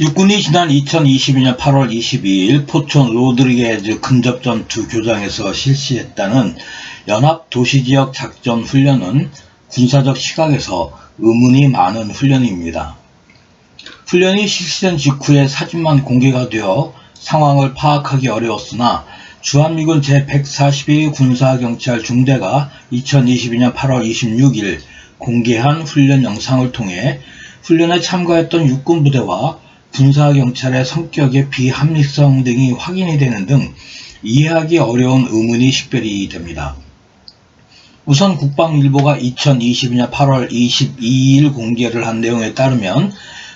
육군이 지난 2022년 8월 22일 포천 로드리게즈 근접전투 교장에서 실시했다는 연합도시지역 작전 훈련은 군사적 시각에서 의문이 많은 훈련입니다. 훈련이 실시된 직후에 사진만 공개가 되어 상황을 파악하기 어려웠으나 주한미군 제142 군사경찰 중대가 2022년 8월 26일 공개한 훈련 영상을 통해 훈련에 참가했던 육군 부대와 군사경찰의 성격의 비합리성 등이 확인이 되는 등 이해하기 어려운 의문이 식별이 됩니다. 우선 국방일보가 2022년 8월 22일 공개를 한 내용에 따르면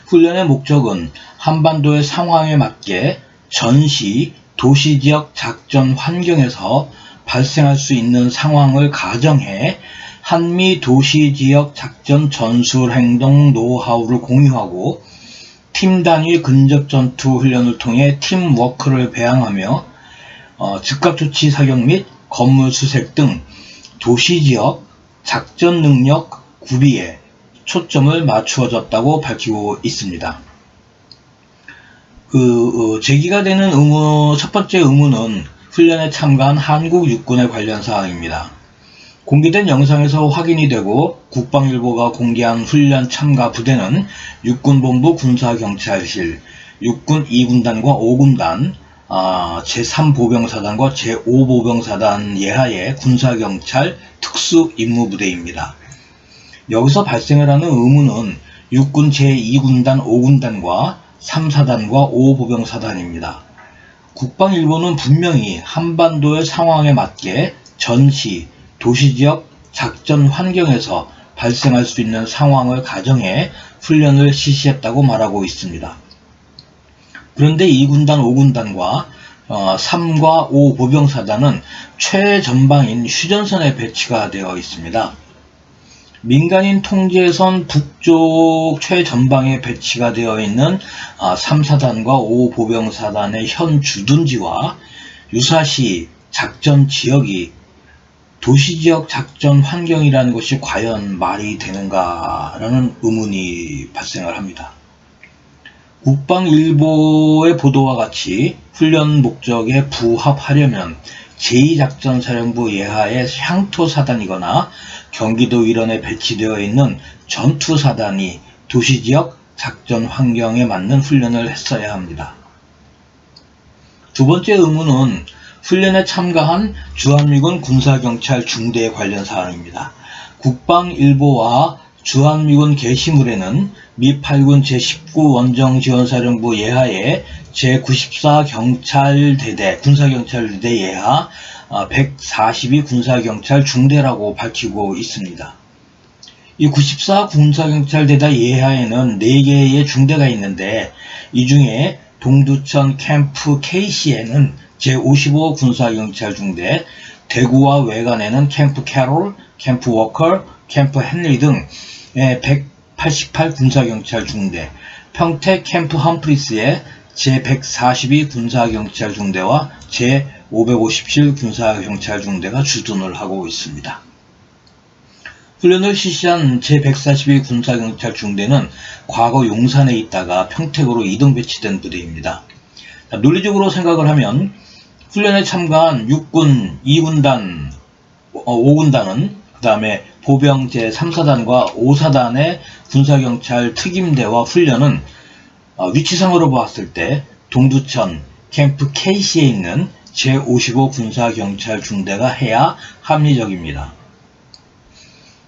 훈련의 목적은 한반도의 상황에 맞게 전시, 도시지역 작전 환경에서 발생할 수 있는 상황을 가정해 한미 도시지역 작전 전술 행동 노하우를 공유하고 팀 단위 근접 전투 훈련을 통해 팀 워크를 배양하며 어, 즉각 조치 사격 및 건물 수색 등 도시 지역 작전 능력 구비에 초점을 맞추어졌다고 밝히고 있습니다. 그 어, 제기가 되는 의무 첫 번째 의무는 훈련에 참가한 한국 육군의 관련 사항입니다. 공개된 영상에서 확인이 되고 국방일보가 공개한 훈련 참가 부대는 육군본부 군사경찰실, 육군 2군단과 5군단, 아, 제3보병사단과 제5보병사단 예하의 군사경찰 특수임무부대입니다. 여기서 발생을 하는 의무는 육군 제2군단 5군단과 3사단과 5보병사단입니다. 국방일보는 분명히 한반도의 상황에 맞게 전시, 도시지역 작전 환경에서 발생할 수 있는 상황을 가정해 훈련을 실시했다고 말하고 있습니다. 그런데 2군단, 5군단과 3과 5 보병사단은 최전방인 휴전선에 배치가 되어 있습니다. 민간인 통제선 북쪽 최전방에 배치가 되어 있는 3사단과 5 보병사단의 현 주둔지와 유사시 작전 지역이 도시지역 작전 환경이라는 것이 과연 말이 되는가라는 의문이 발생을 합니다. 국방일보의 보도와 같이 훈련 목적에 부합하려면 제2작전사령부 예하의 향토사단이거나 경기도 일원에 배치되어 있는 전투사단이 도시지역 작전 환경에 맞는 훈련을 했어야 합니다. 두 번째 의무는 훈련에 참가한 주한미군 군사경찰 중대 관련 사항입니다. 국방일보와 주한미군 게시물에는 미 8군 제19 원정지원사령부 예하의 제94 경찰대대 군사경찰대 예하 142 아, 군사경찰 중대라고 밝히고 있습니다. 이 94 군사경찰대대 예하에는 4개의 중대가 있는데 이 중에 동두천 캠프 K시에는 제55 군사경찰 중대, 대구와 외관에는 캠프 캐롤, 캠프 워커, 캠프 헨리 등 188 군사경찰 중대, 평택 캠프 험프리스에 제142 군사경찰 중대와 제557 군사경찰 중대가 주둔을 하고 있습니다. 훈련을 실시한 제142 군사경찰 중대는 과거 용산에 있다가 평택으로 이동 배치된 부대입니다. 논리적으로 생각을 하면 훈련에 참가한 육군 2군단, 5군단은 그 다음에 보병 제3사단과 5사단의 군사경찰 특임대와 훈련은 어, 위치상으로 보았을 때 동두천 캠프 K시에 있는 제55 군사경찰 중대가 해야 합리적입니다.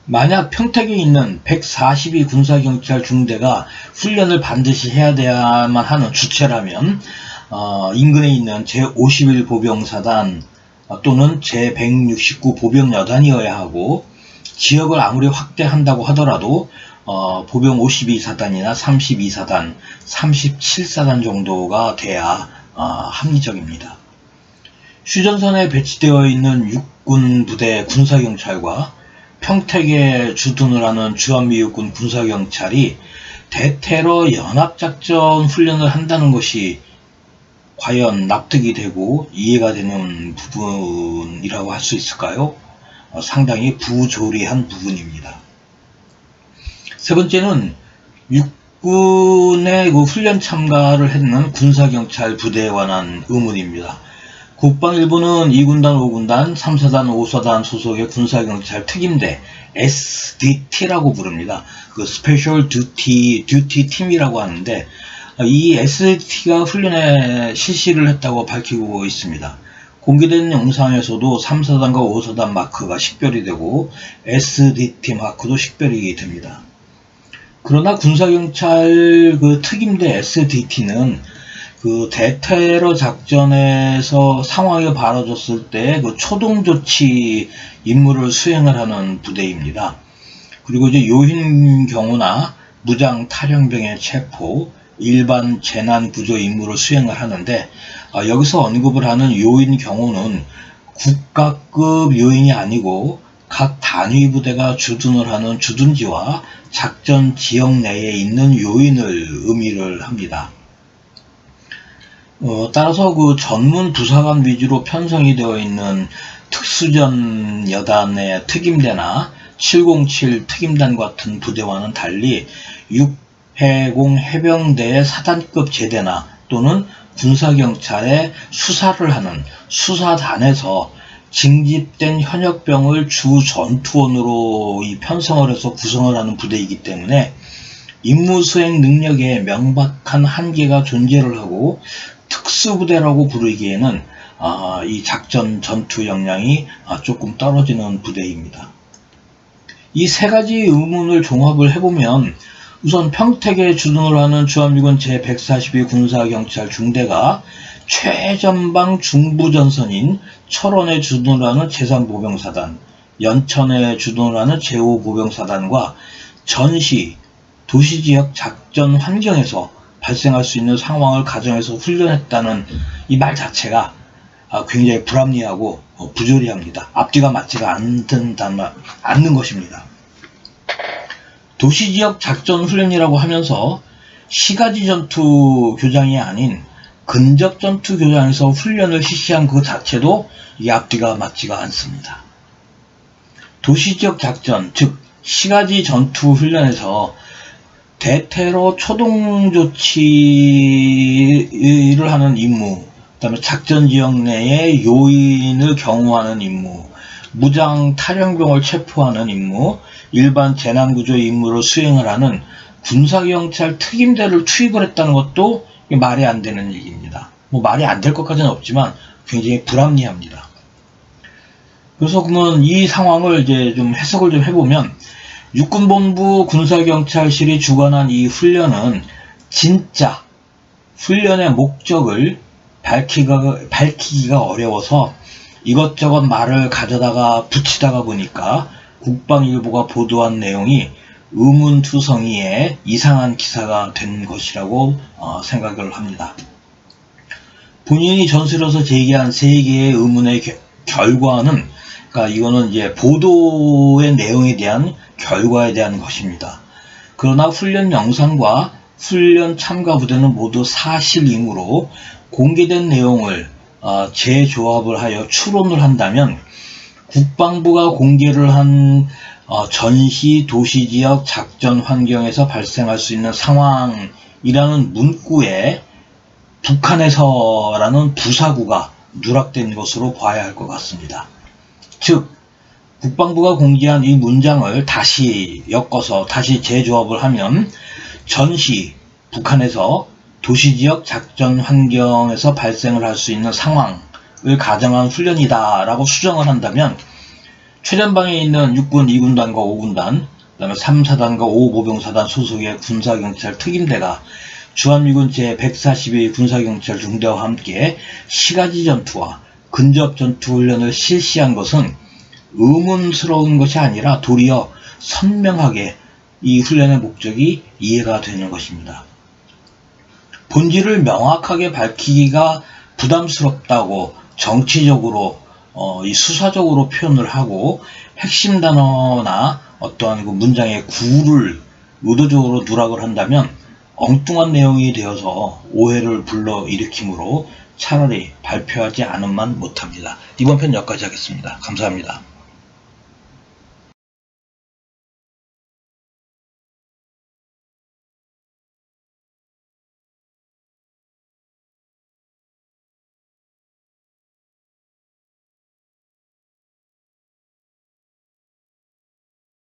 만약 평택에 있는 142 군사경찰 중대가 훈련을 반드시 해야 돼야만 하는 주체라면 어, 인근에 있는 제51 보병사단 또는 제169 보병여단이어야 하고 지역을 아무리 확대한다고 하더라도 어, 보병 52사단이나 32사단, 37사단 정도가 돼야 어, 합리적입니다. 휴전선에 배치되어 있는 육군 부대 군사경찰과 평택에 주둔을 하는 주한미 육군 군사경찰이 대테러 연합작전 훈련을 한다는 것이 과연 납득이 되고 이해가 되는 부분이라고 할 수 있을까요? 어, 상당히 부조리한 부분입니다. 세 번째는 육, 국군의 그 훈련 참가를 했는 군사경찰 부대에 관한 의문입니다. 국방일부는 2군단, 5군단, 3사단, 5사단 소속의 군사경찰 특임대 SDT라고 부릅니다. 그 스페셜 듀티 듀티 팀이라고 하는데 이 SDT가 훈련에 실시를 했다고 밝히고 있습니다. 공개된 영상에서도 3사단과 5사단 마크가 식별이 되고 SDT 마크도 식별이 됩니다. 그러나 군사경찰 그 특임대 SDT는 그 대테러 작전에서 상황이 벌어졌을 때 그 초동 조치 임무를 수행을 하는 부대입니다. 그리고 이제 요인 경우나 무장 탈영병의 체포, 일반 재난 구조 임무를 수행을 하는데 어, 여기서 언급을 하는 요인 경우는 국가급 요인이 아니고 각 단위 부대가 주둔을 하는 주둔지와 작전 지역 내에 있는 요인을 의미를 합니다. 어, 따라서 그 전문 부사관 위주로 편성이 되어 있는 특수전 여단의 특임대나 707 특임단 같은 부대와는 달리 6 해공 해병대의 사단급 제대나 또는 군사경찰의 수사를 하는 수사단에서 징집된 현역병을 주 전투원으로 이 편성을 해서 구성을 하는 부대이기 때문에 임무 수행 능력에 명백한 한계가 존재를 하고 특수부대라고 부르기에는 아, 이 작전 전투 역량이 아, 조금 떨어지는 부대입니다. 이 세 가지 의문을 종합을 해보면 우선 평택에 주둔을 하는 주한미군 제142 군사경찰 중대가 최전방 중부전선인 철원에 주둔을 하는 제3보병사단, 연천에 주둔을 하는 제5보병사단과 전시, 도시지역 작전 환경에서 발생할 수 있는 상황을 가정해서 훈련했다는 이 말 자체가 아, 굉장히 불합리하고 어, 부조리합니다. 앞뒤가 맞지가 않는다는, 않는 것입니다. 도시지역 작전 훈련이라고 하면서 시가지 전투 교장이 아닌 근접 전투 교장에서 훈련을 실시한 그 자체도 이 앞뒤가 맞지가 않습니다. 도시지역 작전, 즉 시가지 전투 훈련에서 대테러 초동 조치를 하는 임무, 그 다음에 작전 지역 내의 요인을 경호하는 임무, 무장 탈영병을 체포하는 임무, 일반 재난구조 임무를 수행을 하는 군사경찰 특임대를 투입을 했다는 것도 말이 안 되는 얘기입니다. 뭐 말이 안 될 것까지는 없지만 굉장히 불합리합니다. 그래서 그러면 이 상황을 이제 좀 해석을 좀 해보면 육군본부 군사경찰실이 주관한 이 훈련은 진짜 훈련의 목적을 밝히가, 밝히기가 어려워서 이것저것 말을 가져다가 붙이다가 보니까 국방일보가 보도한 내용이 의문투성이의 이상한 기사가 된 것이라고 어, 생각을 합니다. 본인이 전술에서 제기한 세 개의 의문의 겨, 결과는 그러니까 이거는 이제 보도의 내용에 대한 결과에 대한 것입니다. 그러나 훈련 영상과 훈련 참가 부대는 모두 사실이므로 공개된 내용을 어, 재조합을 하여 추론을 한다면 국방부가 공개를 한 어, 전시 도시지역 작전 환경에서 발생할 수 있는 상황이라는 문구에 북한에서라는 부사구가 누락된 것으로 봐야 할 것 같습니다. 즉 국방부가 공개한 이 문장을 다시 엮어서 다시 재조합을 하면 전시 북한에서 도시지역 작전 환경에서 발생을 할 수 있는 상황을 가정한 훈련이다라고 수정을 한다면 최전방에 있는 육군 2군단과 5군단, 그 다음에 3사단과 5보병사단 소속의 군사경찰 특임대가 주한미군 제142 군사경찰 중대와 함께 시가지 전투와 근접 전투 훈련을 실시한 것은 의문스러운 것이 아니라 도리어 선명하게 이 훈련의 목적이 이해가 되는 것입니다. 본질을 명확하게 밝히기가 부담스럽다고 정치적으로 어, 이 수사적으로 표현을 하고 핵심 단어나 어떠한 그 문장의 구를 의도적으로 누락을 한다면 엉뚱한 내용이 되어서 오해를 불러 일으키므로 차라리 발표하지 않은만 못합니다. 이번 편 여기까지 하겠습니다. 감사합니다.